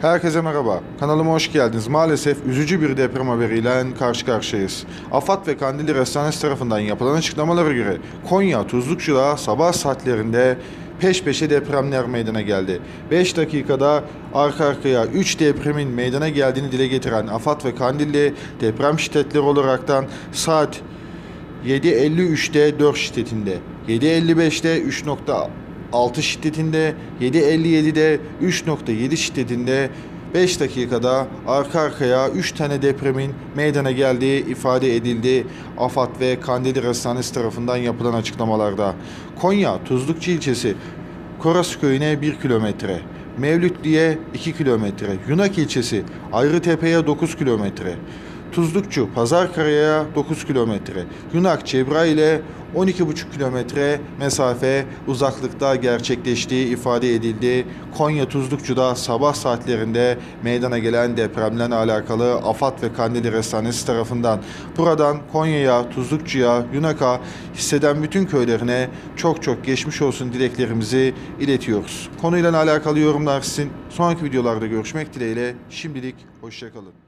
Herkese merhaba. Kanalıma hoş geldiniz. Maalesef üzücü bir deprem haberiyle karşı karşıyayız. AFAD ve Kandilli Restanesi tarafından yapılan açıklamalara göre Konya Tuzlukçu'da sabah saatlerinde peş peşe depremler meydana geldi. 5 dakikada arka arkaya 3 depremin meydana geldiğini dile getiren AFAD ve Kandilli deprem şiddetleri olaraktan saat 7.53'te 4 şiddetinde, 7.55'te 3.6 şiddetinde, 7.57'de 3.7 şiddetinde 5 dakikada arka arkaya 3 tane depremin meydana geldiği ifade edildi AFAD ve Kandili Restanesi tarafından yapılan açıklamalarda. Konya Tuzlukçu ilçesi Koras köyüne 1 kilometre, Mevlütli'ye 2 kilometre, Yunak ilçesi Ayrıtepe'ye 9 kilometre, Tuzlukçu Pazarkara'ya 9 kilometre, Yunak Cebrail'e 12,5 kilometre mesafe uzaklıkta gerçekleştiği ifade edildi. Konya Tuzlukçu'da sabah saatlerinde meydana gelen depremle alakalı AFAD ve Kandili Restanesi tarafından buradan Konya'ya, Tuzlukçu'ya, Yunak'a hisseden bütün köylerine çok çok geçmiş olsun dileklerimizi iletiyoruz. Konuyla alakalı yorumlar sizin. Sonraki videolarda görüşmek dileğiyle. Şimdilik hoşçakalın.